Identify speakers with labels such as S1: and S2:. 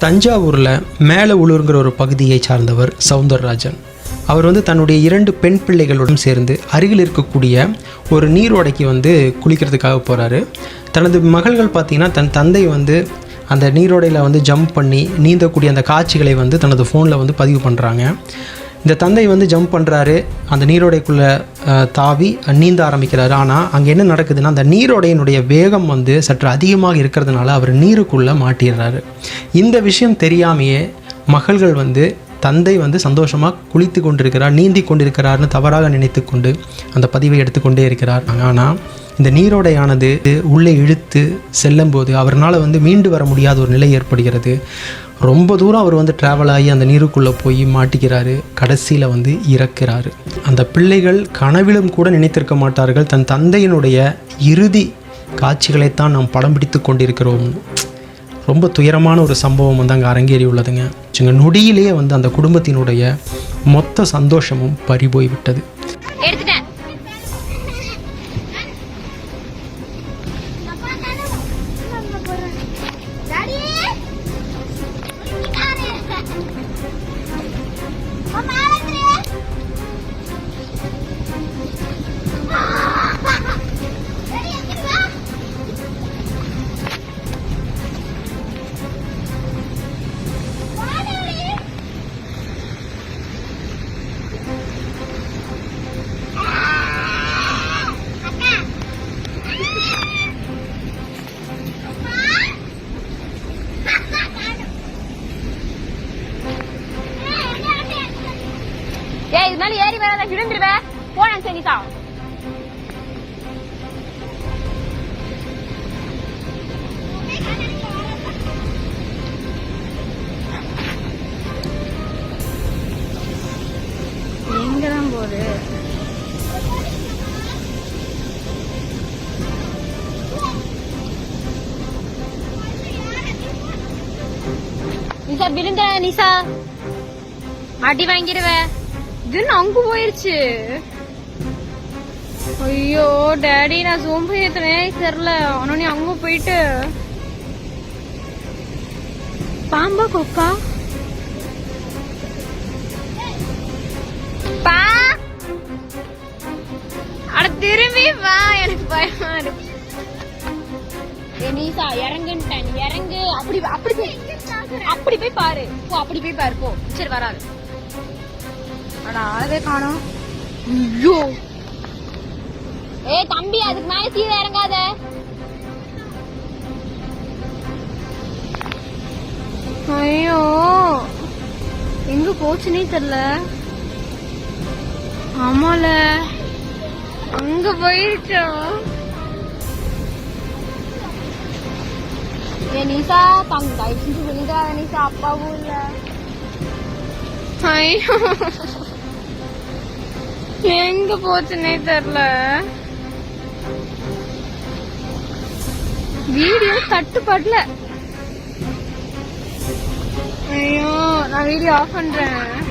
S1: தஞ்சாவூரில் மேலே உளுருங்கிற ஒரு பகுதியை சார்ந்தவர் சவுந்தரராஜன். அவர் வந்து தன்னுடைய இரண்டு பெண் பிள்ளைகளுடன் சேர்ந்து அருகில் இருக்கக்கூடிய ஒரு நீரோடைக்கு வந்து குளிக்கிறதுக்காக போகிறாரு தனது மகள்கள் பார்த்தீங்கன்னா தன் தந்தை வந்து அந்த நீரோடையில் வந்து ஜம்ப் பண்ணி நீந்தக்கூடிய அந்த காட்சிகளை வந்து தனது ஃபோனில் வந்து பதிவு பண்ணுறாங்க இந்த தந்தை வந்து ஜம்ப் பண்ணுறாரு அந்த நீரோடைக்குள்ளே தாவி நீந்த ஆரம்பிக்கிறாரு. ஆனால் அங்கே என்ன நடக்குதுன்னா அந்த நீரோடையினுடைய வேகம் வந்து சற்று அதிகமாக இருக்கிறதுனால அவர் நீருக்குள்ளே மாட்டிடுறாரு. இந்த விஷயம் தெரியாமையே மகள்கள் வந்து தந்தை வந்து சந்தோஷமாக குளித்து கொண்டிருக்கிறார் நீந்தி கொண்டிருக்கிறார்னு தவறாக நினைத்து கொண்டு அந்த பதிவை எடுத்துக்கொண்டே இருக்கிறார். ஆனால் இந்த நீரோடையானது உள்ளே இழுத்து செல்லும்போது அவர்னால் வந்து மீண்டு வர முடியாத ஒரு நிலை ஏற்படுகிறது. ரொம்ப தூரம் அவர் வந்து ட்ராவல் ஆகி அந்த நீருக்குள்ளே போய் மாட்டிக்கிறாரு. கடைசியில் வந்து இறக்கிறாரு. அந்த பிள்ளைகள் கனவிலும் கூட நினைத்திருக்க மாட்டார்கள். தன் தந்தையினுடைய இறுதி காட்சிகளைத்தான் நாம் படம் பிடித்து கொண்டிருக்கிறோம். ரொம்ப துயரமான ஒரு சம்பவம் வந்து அங்கே அரங்கேறி உள்ளதுங்க. வச்சுங்க. நொடியிலேயே வந்து அந்த குடும்பத்தினுடைய மொத்த சந்தோஷமும் பறிபோய் விட்டது
S2: எடுத்துட்டேன். ஏய் இது மேல ஏறி வராத விழுந்துருவேன் போனேன் சரிதா எங்கதான் போகுது? நிசா விழுந்த நிசா அடி வாங்கிடுவ. இதுன்னு அங்க போயிருச்சு. ஐயோ டேடி நான் சோம்பு ஏத்துனேன் தெரியல ஆனா நீ அங்க போயிட்டு. பாம்பா கொக்கா? பா! அட திரும்பி வா எனக்கு பயமா இருக்கு. நீசா இறங்குன்ட்டேன். இறங்கு. அப்படி அப்படி போய் அப்படி போய் பாரு. போ அப்படி போய் பாரு போ. சரி வராது. ஆளவே காணோம். ஐயோ. ஏய் தம்பி அதுக்கு மேல கீழே இறங்காத. ஐயோ. எங்க போச்சுனே தெரியல. ஆமால. அங்க போயிருச்சா? ஏ நிசா செஞ்சு விழுந்தாத நிசா அப்பாவும் இல்ல. ஐயோ. எங்க போச்சுன்னே தெரியல வீடியோ தட்டுப்படல. ஐயோ நான் வீடியோ ஆஃப் பண்றேன்.